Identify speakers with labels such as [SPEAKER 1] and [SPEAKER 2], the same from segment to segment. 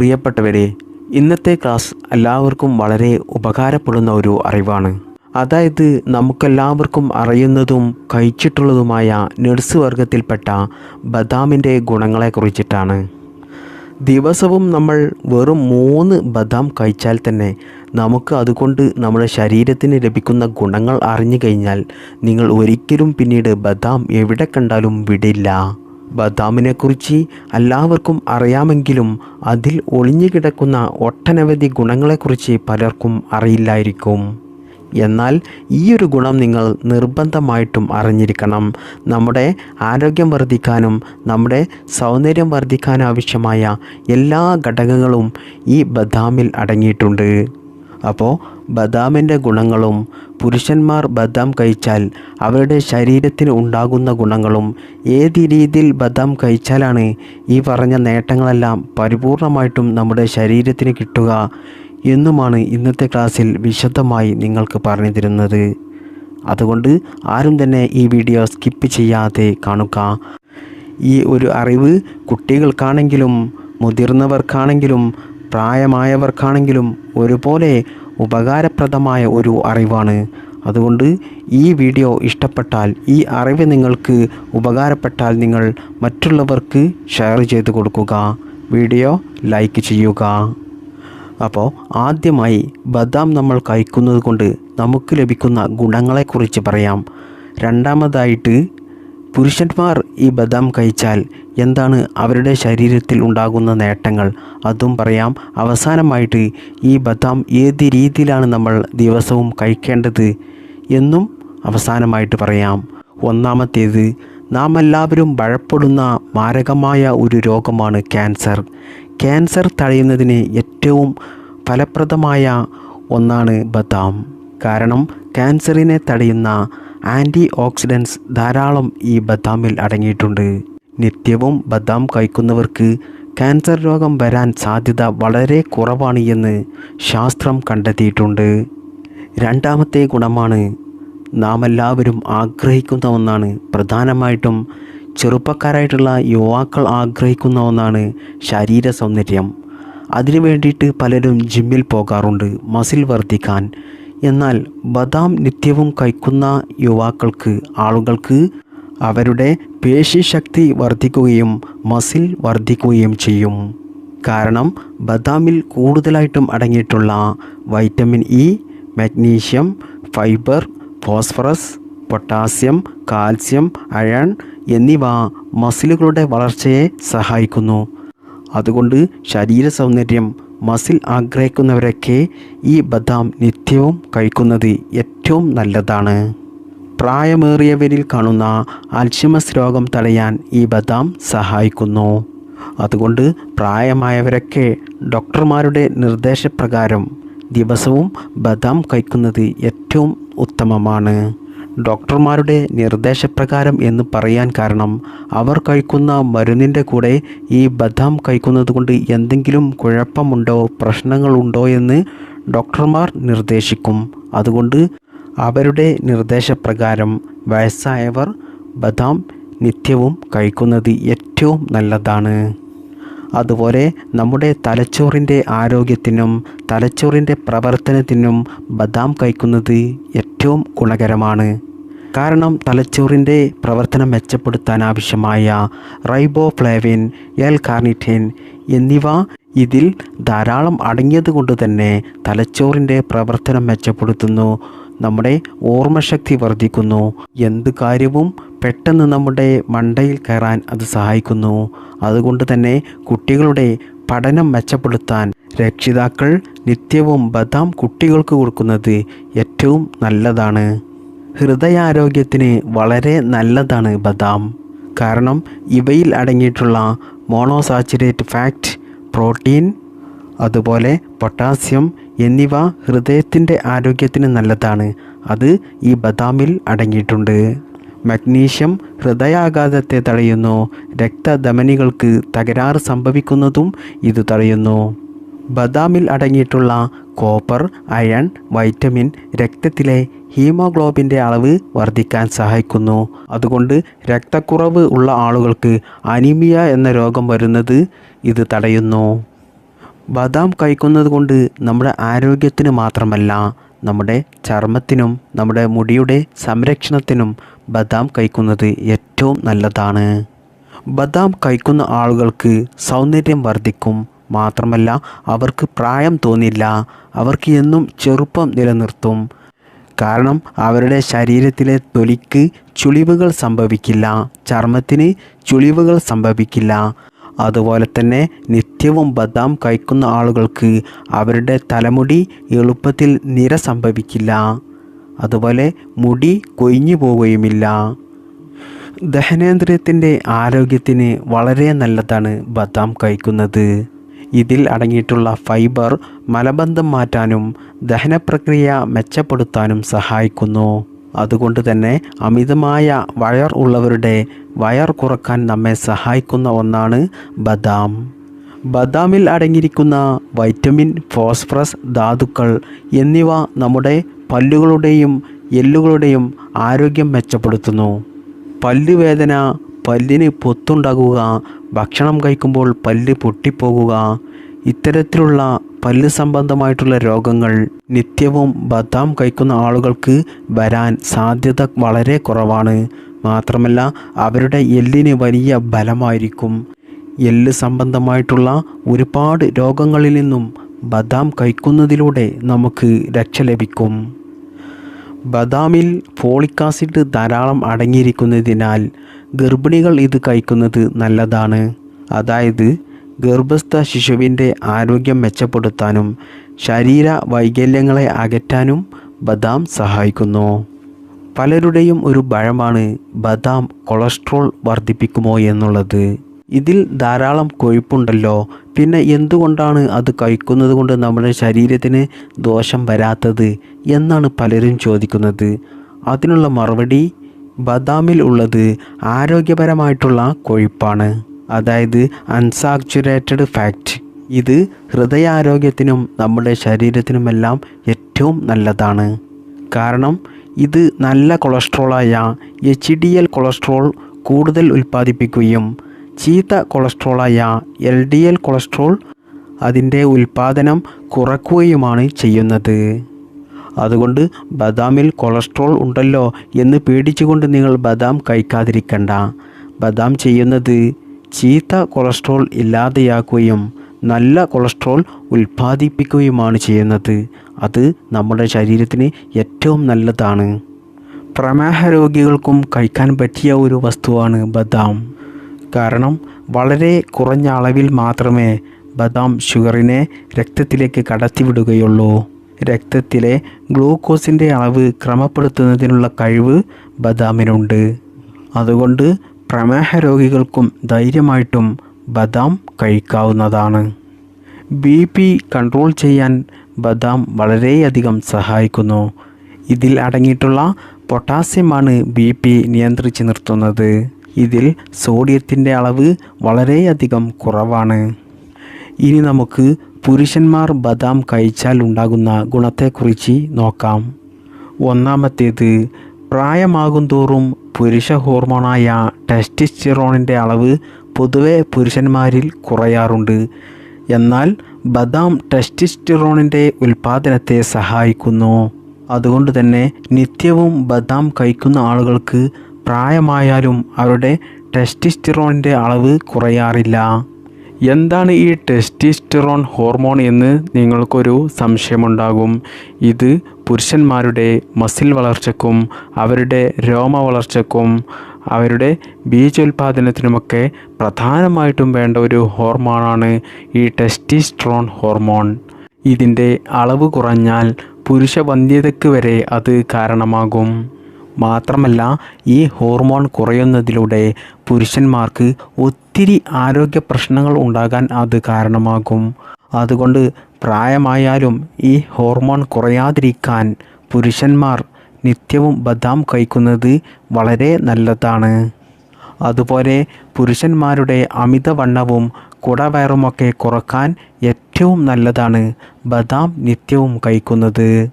[SPEAKER 1] പ്രിയപ്പെട്ടവരെ ഇന്നത്തെ ക്ലാസ് എല്ലാവർക്കും വളരെ ഉപകാരപ്പെടുന്ന ഒരു അറിവാണ്. അതായത് നമുക്കെല്ലാവർക്കും അറിയുന്നതും കഴിച്ചിട്ടുള്ളതുമായ നഴ്സ് വർഗത്തിൽപ്പെട്ട ബദാമിന്റെ ഗുണങ്ങളെക്കുറിച്ചിട്ടാണ് ദിവസവും നമ്മൾ വെറും മൂന്ന് ബദാം കഴിച്ചാൽ തന്നെ നമുക്ക് അതുകൊണ്ട് നമ്മുടെ ശരീരത്തിന് ലഭിക്കുന്ന ഗുണങ്ങൾ അറിഞ്ഞു കഴിഞ്ഞാൽ നിങ്ങൾ ഒരിക്കലും പിന്നീട് ബദാം എവിടെ കണ്ടാലും വിടില്ല. ബദാമിനെക്കുറിച്ച് എല്ലാവർക്കും അറിയാമെങ്കിലും അതിൽ ഒളിഞ്ഞു കിടക്കുന്ന ഒട്ടനവധി ഗുണങ്ങളെക്കുറിച്ച് പലർക്കും അറിയില്ലായിരിക്കും. എന്നാൽ ഈ ഒരു ഗുണം നിങ്ങൾ നിർബന്ധമായിട്ടും അറിഞ്ഞിരിക്കണം. നമ്മുടെ ആരോഗ്യം വർദ്ധിക്കാനും നമ്മുടെ സൗന്ദര്യം വർദ്ധിക്കാനാവശ്യമായ എല്ലാ ഘടകങ്ങളും ഈ ബദാമിൽ അടങ്ങിയിട്ടുണ്ട്. അപ്പോൾ ബദാമിന്റെ ഗുണങ്ങളും പുരുഷന്മാർ ബദാം കഴിച്ചാൽ അവരുടെ ശരീരത്തിന് ഉണ്ടാകുന്ന ഗുണങ്ങളും ഏത് രീതിയിൽ ബദാം കഴിച്ചാലാണ് ഈ പറഞ്ഞ നേട്ടങ്ങളെല്ലാം പരിപൂർണമായിട്ടും നമ്മുടെ ശരീരത്തിന് കിട്ടുക എന്നുമാണ് ഇന്നത്തെ ക്ലാസ്സിൽ വിശദമായി നിങ്ങൾക്ക് പറഞ്ഞു തരുന്നത്. അതുകൊണ്ട് ആരും തന്നെ ഈ വീഡിയോ സ്കിപ്പ് ചെയ്യാതെ കാണുക. ഈ ഒരു അറിവ് കുട്ടികൾക്കാണെങ്കിലും മുതിർന്നവർക്കാണെങ്കിലും പ്രായമായവർക്കാണെങ്കിലും ഒരുപോലെ ഉപകാരപ്രദമായ ഒരു അറിവാണ്. അതുകൊണ്ട് ഈ വീഡിയോ ഇഷ്ടപ്പെട്ടാൽ ഈ അറിവ് നിങ്ങൾക്ക് ഉപകാരപ്പെട്ടാൽ നിങ്ങൾ മറ്റുള്ളവർക്ക് ഷെയർ ചെയ്ത് കൊടുക്കുക. വീഡിയോ ലൈക്ക് ചെയ്യുക. അപ്പോൾ ആദ്യമായി ബദാം നമ്മൾ കഴിക്കുന്നത് കൊണ്ട് നമുക്ക് ലഭിക്കുന്ന ഗുണങ്ങളെക്കുറിച്ച് പറയാം. രണ്ടാമതായിട്ട് പുരുഷന്മാർ ഈ ബദാം കഴിച്ചാൽ എന്താണ് അവരുടെ ശരീരത്തിൽ ഉണ്ടാകുന്ന നേട്ടങ്ങൾ? അതും പറയാം. അവസാനമായിട്ട് ഈ ബദാം ഏത് രീതിയിലാണ് നമ്മൾ ദിവസവും കഴിക്കേണ്ടത് എന്നും അവസാനമായിട്ട് പറയാം. ഒന്നാമത്തേത് നാം എല്ലാവരും ഭയപ്പെടുന്ന മാരകമായ ഒരു രോഗമാണ് ക്യാൻസർ. ക്യാൻസർ തടയുന്നതിന് ഏറ്റവും ഫലപ്രദമായ ഒന്നാണ് ബദാം. കാരണം ക്യാൻസറിനെ തടയുന്ന ആന്റി ഓക്സിഡൻസ് ധാരാളം ഈ ബദാമിൽ അടങ്ങിയിട്ടുണ്ട്. നിത്യവും ബദാം കഴിക്കുന്നവർക്ക് ക്യാൻസർ രോഗം വരാൻ സാധ്യത വളരെ കുറവാണ് എന്ന് ശാസ്ത്രം കണ്ടെത്തിയിട്ടുണ്ട്. രണ്ടാമത്തെ ഗുണമാണ് നാം എല്ലാവരും ആഗ്രഹിക്കുന്ന ഒന്നാണ്. പ്രധാനമായിട്ടും ചെറുപ്പക്കാരായിട്ടുള്ള യുവാക്കൾ ആഗ്രഹിക്കുന്ന ഒന്നാണ് ശരീര സൗന്ദര്യം. അതിനു വേണ്ടിയിട്ട് പലരും ജിമ്മിൽ പോകാറുണ്ട്. മസിൽ വർദ്ധിക്കാൻ എന്നാൽ ബദാം നിത്യവും കഴിക്കുന്ന യുവാക്കൾക്ക് ആളുകൾക്ക് അവരുടെ പേശിശക്തി വർദ്ധിക്കുകയും മസിൽ വർദ്ധിക്കുകയും ചെയ്യും. കാരണം ബദാമിൽ കൂടുതലായിട്ടും അടങ്ങിയിട്ടുള്ള vitamin E magnesium fibre phosphorus potassium calcium iron എന്നിവ മസിലുകളുടെ വളർച്ചയെ സഹായിക്കുന്നു. അതുകൊണ്ട് ശരീര സൗന്ദര്യം മസിൽ ആഗ്രഹിക്കുന്നവരൊക്കെ ഈ ബദാം നിത്യവും കഴിക്കുന്നത് ഏറ്റവും നല്ലതാണ്. പ്രായമേറിയവരിൽ കാണുന്ന അൽഷിമസ് രോഗം തടയാൻ ഈ ബദാം സഹായിക്കുന്നു. അതുകൊണ്ട് പ്രായമായവരൊക്കെ ഡോക്ടർമാരുടെ നിർദ്ദേശപ്രകാരം ദിവസവും ബദാം കഴിക്കുന്നത് ഏറ്റവും ഉത്തമമാണ്. ഡോക്ടർമാരുടെ നിർദ്ദേശപ്രകാരം എന്ന് പറയാൻ കാരണം അവർ കഴിക്കുന്ന മരുന്നിന്റെ കൂടെ ഈ ബദാം കഴിക്കുന്നത് കൊണ്ട് എന്തെങ്കിലും കുഴപ്പമുണ്ടോ പ്രശ്നങ്ങളുണ്ടോ എന്ന് ഡോക്ടർമാർ നിർദ്ദേശിക്കും. അതുകൊണ്ട് അവരുടെ നിർദ്ദേശപ്രകാരം വയസ്സായവർ ബദാം നിത്യവും കഴിക്കുന്നത് ഏറ്റവും നല്ലതാണ്. അതുപോലെ നമ്മുടെ തലച്ചോറിന്റെ ആരോഗ്യത്തിനും തലച്ചോറിന്റെ പ്രവർത്തനത്തിനും ബദാം കഴിക്കുന്നത് ഏറ്റവും ഗുണകരമാണ്. കാരണം തലച്ചോറിന്റെ പ്രവർത്തനം മെച്ചപ്പെടുത്താൻ ആവശ്യമായ റൈബോഫ്ലേവിൻ എൽ കാർണിറ്റിൻ എന്നിവ ഇതിൽ ധാരാളം അടങ്ങിയത് കൊണ്ട് തന്നെ തലച്ചോറിന്റെ പ്രവർത്തനം മെച്ചപ്പെടുത്തുന്നു നമ്മുടെ ഓർമ്മശക്തി വർദ്ധിക്കുന്നു. എന്ത് കാര്യവും പെട്ടെന്ന് നമ്മുടെ മണ്ടയിൽ കയറാൻ അത് സഹായിക്കുന്നു. അതുകൊണ്ട് തന്നെ കുട്ടികളുടെ പഠനം മെച്ചപ്പെടുത്താൻ രക്ഷിതാക്കൾ നിത്യവും ബദാം കുട്ടികൾക്ക് കൊടുക്കുന്നത് ഏറ്റവും നല്ലതാണ്. ഹൃദയാരോഗ്യത്തിന് വളരെ നല്ലതാണ് ബദാം. കാരണം ഇവയിൽ അടങ്ങിയിട്ടുള്ള മോണോസാച്ചുറേറ്റ് ഫാറ്റ് പ്രോട്ടീൻ അതുപോലെ പൊട്ടാസ്യം എന്നിവ ഹൃദയത്തിന്റെ ആരോഗ്യത്തിന് നല്ലതാണ്. അത് ഈ ബദാമിൽ അടങ്ങിയിട്ടുണ്ട്. മഗ്നീഷ്യം ഹൃദയാഘാതത്തെ തടയുന്നു. രക്തധമനികൾക്ക് തകരാറ് സംഭവിക്കുന്നതും ഇത് തടയുന്നു. ബദാമിൽ അടങ്ങിയിട്ടുള്ള കോപ്പർ അയൺ വൈറ്റമിൻ രക്തത്തിലെ ഹീമോഗ്ലോബിന്റെ അളവ് വർദ്ധിക്കാൻ സഹായിക്കുന്നു. അതുകൊണ്ട് രക്തക്കുറവ് ഉള്ള ആളുകൾക്ക് അനീമിയ എന്ന രോഗം വരുന്നത് ഇത് തടയുന്നു. ബദാം കഴിക്കുന്നത് കൊണ്ട് നമ്മുടെ ആരോഗ്യത്തിന് മാത്രമല്ല നമ്മുടെ ചർമ്മത്തിനും നമ്മുടെ മുടിയുടെ സംരക്ഷണത്തിനും ബദാം കഴിക്കുന്നത് ഏറ്റവും നല്ലതാണ്. ബദാം കഴിക്കുന്ന ആളുകൾക്ക് സൗന്ദര്യം വർദ്ധിക്കും മാത്രമല്ല അവർക്ക് പ്രായം തോന്നില്ല. അവർക്ക് എന്നും ചെറുപ്പം നിലനിർത്തും. കാരണം അവരുടെ ശരീരത്തിലെ തൊലിക്ക് ചുളിവുകൾ സംഭവിക്കില്ല. ചർമ്മത്തിന് ചുളിവുകൾ സംഭവിക്കില്ല. അതുപോലെ തന്നെ നിത്യവും ബദാം കഴിക്കുന്ന ആളുകൾക്ക് അവരുടെ തലമുടി എളുപ്പത്തിൽ നിര സംഭവിക്കില്ല. അതുപോലെ മുടി കൊഴിഞ്ഞു പോവുകയുമില്ല. ദഹനേന്ദ്രിയത്തിന്റെ ആരോഗ്യത്തിന് വളരെ നല്ലതാണ് ബദാം കഴിക്കുന്നത്. ഇതിൽ അടങ്ങിയിട്ടുള്ള ഫൈബർ മലബന്ധം മാറ്റാനും ദഹനപ്രക്രിയ മെച്ചപ്പെടുത്താനും സഹായിക്കുന്നു. അതുകൊണ്ട് തന്നെ അമിതമായ വയർ ഉള്ളവരുടെ വയർ കുറയ്ക്കാൻ നമ്മെ സഹായിക്കുന്ന ഒന്നാണ് ബദാം. ബദാമിൽ അടങ്ങിയിരിക്കുന്ന വൈറ്റമിൻ ഫോസ്ഫറസ് ധാതുക്കൾ എന്നിവ നമ്മുടെ പല്ലുകളുടെയും എല്ലുകളുടെയും ആരോഗ്യം മെച്ചപ്പെടുത്തുന്നു. പല്ലുവേദന പല്ലിന് പൊത്തുണ്ടാകുക ഭക്ഷണം കഴിക്കുമ്പോൾ പല്ല് പൊട്ടിപ്പോകുക ഇത്തരത്തിലുള്ള പല്ല് സംബന്ധമായിട്ടുള്ള രോഗങ്ങൾ നിത്യവും ബദാം കഴിക്കുന്ന ആളുകൾക്ക് വരാൻ സാധ്യത വളരെ കുറവാണ്. മാത്രമല്ല അവരുടെ എല്ലിന് വലിയ ബലമായിരിക്കും. എല്ല് സംബന്ധമായിട്ടുള്ള ഒരുപാട് രോഗങ്ങളിൽ നിന്നും ബദാം കഴിക്കുന്നതിലൂടെ നമുക്ക് രക്ഷ ലഭിക്കും. ബദാമിൽ ഫോളിക് ആസിഡ് ധാരാളം അടങ്ങിയിരിക്കുന്നതിനാൽ ഗർഭിണികൾ ഇത് കഴിക്കുന്നത് നല്ലതാണ്. അതായത് ഗർഭസ്ഥ ശിശുവിന്റെ ആരോഗ്യം മെച്ചപ്പെടുത്താനും ശരീര വൈകല്യങ്ങളെ അകറ്റാനും ബദാം സഹായിക്കുന്നു. പലരുടെയും ഒരു ഭയമാണ് ബദാം കൊളസ്ട്രോൾ വർദ്ധിപ്പിക്കുമോ എന്നുള്ളത്. ഇതിൽ ധാരാളം കൊഴുപ്പുണ്ടല്ലോ. പിന്നെ എന്തുകൊണ്ടാണ് അത് കഴിക്കുന്നത് കൊണ്ട് നമ്മുടെ ശരീരത്തിന് ദോഷം വരാത്തത് എന്നാണ് പലരും ചോദിക്കുന്നത്. അതിനുള്ള മറുപടി ബദാമിൽ ഉള്ളത് ആരോഗ്യപരമായിട്ടുള്ള കൊഴുപ്പാണ്. അതായത് അൺസാച്ചുറേറ്റഡ് ഫാറ്റ്. ഇത് ഹൃദയാരോഗ്യത്തിനും നമ്മുടെ ശരീരത്തിനുമെല്ലാം ഏറ്റവും നല്ലതാണ്. കാരണം ഇത് നല്ല കൊളസ്ട്രോളായ എച്ച് ഡി എൽ കൊളസ്ട്രോൾ കൂടുതൽ ഉൽപ്പാദിപ്പിക്കുകയും ചീത്ത കൊളസ്ട്രോളായ എൽ ഡി എൽ കൊളസ്ട്രോൾ അതിന്റെ ഉൽപ്പാദനം കുറയ്ക്കുകയുമാണ് ചെയ്യുന്നത്. അതുകൊണ്ട് ബദാമിൽ കൊളസ്ട്രോൾ ഉണ്ടല്ലോ എന്ന് പേടിച്ചുകൊണ്ട് നിങ്ങൾ ബദാം കഴിക്കാതിരിക്കണ്ട. ബദാം ചെയ്യുന്നത് ചീത്ത കൊളസ്ട്രോൾ ഇല്ലാതെയാക്കുകയും നല്ല കൊളസ്ട്രോൾ ഉൽപ്പാദിപ്പിക്കുകയുമാണ് ചെയ്യുന്നത്. അത് നമ്മുടെ ശരീരത്തിന് ഏറ്റവും നല്ലതാണ്. പ്രമേഹ രോഗികൾക്കും കഴിക്കാൻ പറ്റിയ ഒരു വസ്തുവാണ് ബദാം. കാരണം വളരെ കുറഞ്ഞ അളവിൽ മാത്രമേ ബദാം ഷുഗറിനെ രക്തത്തിലേക്ക് കടത്തിവിടുകയുള്ളൂ. രക്തത്തിലെ ഗ്ലൂക്കോസിന്റെ അളവ് ക്രമപ്പെടുത്തുന്നതിനുള്ള കഴിവ് ബദാമിനുണ്ട്. അതുകൊണ്ട് പ്രമേഹ രോഗികൾക്കും ധൈര്യമായിട്ടും ബദാം കഴിക്കാവുന്നതാണ്. ബി പി കൺട്രോൾ ചെയ്യാൻ ബദാം വളരെയധികം സഹായിക്കുന്നു. ഇതിൽ അടങ്ങിയിട്ടുള്ള പൊട്ടാസ്യമാണ് ബി പി നിയന്ത്രിച്ച് നിർത്തുന്നത്. ഇതിൽ സോഡിയത്തിന്റെ അളവ് വളരെയധികം കുറവാണ്. ഇനി നമുക്ക് പുരുഷന്മാർ ബദാം കഴിച്ചാൽ ഉണ്ടാകുന്ന ഗുണത്തെക്കുറിച്ച് നോക്കാം. ഒന്നാമത്തേത് പ്രായമാകും തോറും പുരുഷ ഹോർമോണായ ടെസ്റ്റിസ്റ്റിറോണിന്റെ അളവ് പൊതുവെ പുരുഷന്മാരിൽ കുറയാറുണ്ട്. എന്നാൽ ബദാം ടെസ്റ്റിസ്റ്റിറോണിന്റെ ഉൽപ്പാദനത്തെ സഹായിക്കുന്നു. അതുകൊണ്ട് തന്നെ നിത്യവും ബദാം കഴിക്കുന്ന ആളുകൾക്ക് പ്രായമായാലും അവരുടെ ടെസ്റ്റിസ്റ്റിറോണിന്റെ അളവ് കുറയാറില്ല. എന്താണ് ഈ ടെസ്റ്റിസ്റ്റിറോൺ ഹോർമോൺ എന്ന് നിങ്ങൾക്കൊരു സംശയമുണ്ടാകും. ഇത് പുരുഷന്മാരുടെ മസിൽ വളർച്ചയ്ക്കും അവരുടെ രോമ വളർച്ചയ്ക്കും അവരുടെ ബീജോൽപാദനത്തിനുമൊക്കെ പ്രധാനമായിട്ടും വേണ്ട ഒരു ഹോർമോണാണ് ഈ ടെസ്റ്റിസ്ട്രോൺ ഹോർമോൺ ഇതിന്റെ അളവ് കുറഞ്ഞാൽ പുരുഷ വന്ധ്യതയ്ക്ക് വരെ അത് കാരണമാകും. മാത്രമല്ല ഈ ഹോർമോൺ കുറയുന്നതിലൂടെ പുരുഷന്മാർക്ക് ഒത്തിരി ആരോഗ്യ പ്രശ്നങ്ങൾ ഉണ്ടാകാൻ അത് കാരണമാകും. അതുകൊണ്ട് പ്രായമായാലും ഈ ഹോർമോൺ കുറയാതിരിക്കാൻ പുരുഷന്മാർ നിത്യവും ബദാം കഴിക്കുന്നത് വളരെ നല്ലതാണ്. അതുപോലെ പുരുഷന്മാരുടെ അമിതവണ്ണവും കുടവയറുമൊക്കെ കുറയ്ക്കാൻ ഏറ്റവും നല്ലതാണ് ബദാം നിത്യവും കഴിക്കുന്നത്.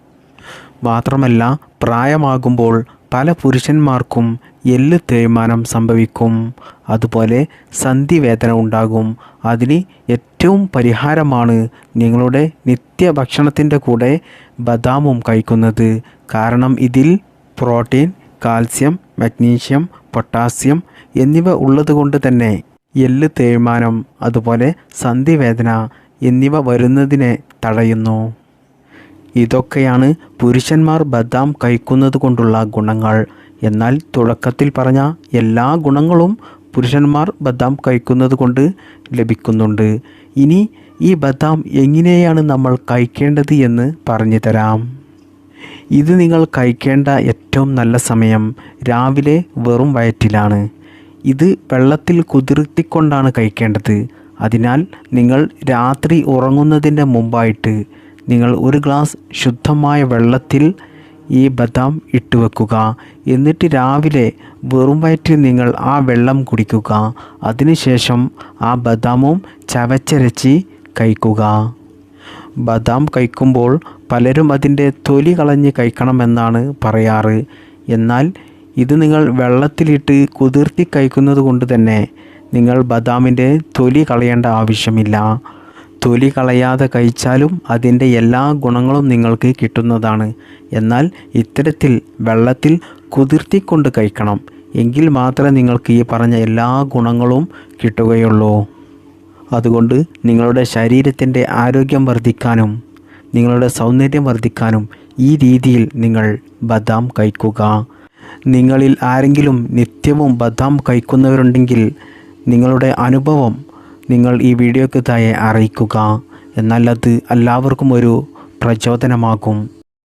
[SPEAKER 1] മാത്രമല്ല പ്രായമാകുമ്പോൾ പല പുരുഷന്മാർക്കും എല്ല് തേയ്മാനം സംഭവിക്കും. അതുപോലെ സന്ധിവേദന ഉണ്ടാകും. അതിന് ഏറ്റവും പരിഹാരമാണ് നിങ്ങളുടെ നിത്യഭക്ഷണത്തിന്റെ കൂടെ ബദാമും കഴിക്കുന്നത്. കാരണം ഇതിൽ പ്രോട്ടീൻ കാൽസ്യം മഗ്നീഷ്യം പൊട്ടാസ്യം എന്നിവ ഉള്ളതുകൊണ്ട് തന്നെ എല്ല് തേയ്മാനം അതുപോലെ സന്ധിവേദന എന്നിവ വരുന്നതിനെ തടയുന്നു. ഇതൊക്കെയാണ് പുരുഷന്മാർ ബദാം കഴിക്കുന്നത് കൊണ്ടുള്ള ഗുണങ്ങൾ. എന്നാൽ തുടക്കത്തിൽ പറഞ്ഞ എല്ലാ ഗുണങ്ങളും പുരുഷന്മാർ ബദാം കഴിക്കുന്നത് കൊണ്ട് ലഭിക്കുന്നുണ്ട്. ഇനി ഈ ബദാം എങ്ങനെയാണ് നമ്മൾ കഴിക്കേണ്ടത് എന്ന് പറഞ്ഞു തരാം. ഇത് നിങ്ങൾ കഴിക്കേണ്ട ഏറ്റവും നല്ല സമയം രാവിലെ വെറും വയറ്റിലാണ്. ഇത് വെള്ളത്തിൽ കുതിർത്തിക്കൊണ്ടാണ് കഴിക്കേണ്ടത്. അതിനാൽ നിങ്ങൾ രാത്രി ഉറങ്ങുന്നതിന്റെ മുമ്പായിട്ട് നിങ്ങൾ ഒരു ഗ്ലാസ് ശുദ്ധമായ വെള്ളത്തിൽ ഈ ബദാം ഇട്ട് വെക്കുക എന്നിട്ട് രാവിലെ വെറും വയറ്റിൽ നിങ്ങൾ ആ വെള്ളം കുടിക്കുക. അതിനുശേഷം ആ ബദാമും ചവച്ചരച്ച് കഴിക്കുക. ബദാം കഴിക്കുമ്പോൾ പലരും അതിന്റെ തൊലി കളഞ്ഞ് കഴിക്കണമെന്നാണ് പറയാറ്. എന്നാൽ ഇത് നിങ്ങൾ വെള്ളത്തിലിട്ട് കുതിർത്തി കഴിക്കുന്നത് കൊണ്ട് തന്നെ നിങ്ങൾ ബദാമിന്റെ തൊലി കളയേണ്ട ആവശ്യമില്ല. തൊലി കളയാതെ കഴിച്ചാലും അതിന്റെ എല്ലാ ഗുണങ്ങളും നിങ്ങൾക്ക് കിട്ടുന്നതാണ്. എന്നാൽ ഇത്തരത്തിൽ വെള്ളത്തിൽ കുതിർത്തിക്കൊണ്ട് കഴിക്കണം. എങ്കിൽ മാത്രമേ നിങ്ങൾക്ക് ഈ പറഞ്ഞ എല്ലാ ഗുണങ്ങളും കിട്ടുകയുള്ളൂ. അതുകൊണ്ട് നിങ്ങളുടെ ശരീരത്തിന്റെ ആരോഗ്യം വർദ്ധിക്കാനും നിങ്ങളുടെ സൗന്ദര്യം വർദ്ധിക്കാനും ഈ രീതിയിൽ നിങ്ങൾ ബദാം കഴിക്കുക. നിങ്ങളിൽ ആരെങ്കിലും നിത്യവും ബദാം കഴിക്കുന്നവരുണ്ടെങ്കിൽ നിങ്ങളുടെ അനുഭവം നിങ്ങൾ ഈ വീഡിയോക്ക് താഴെ അറിയിക്കുക. എന്നാൽ അത് എല്ലാവർക്കും ഒരു പ്രചോദനമാകും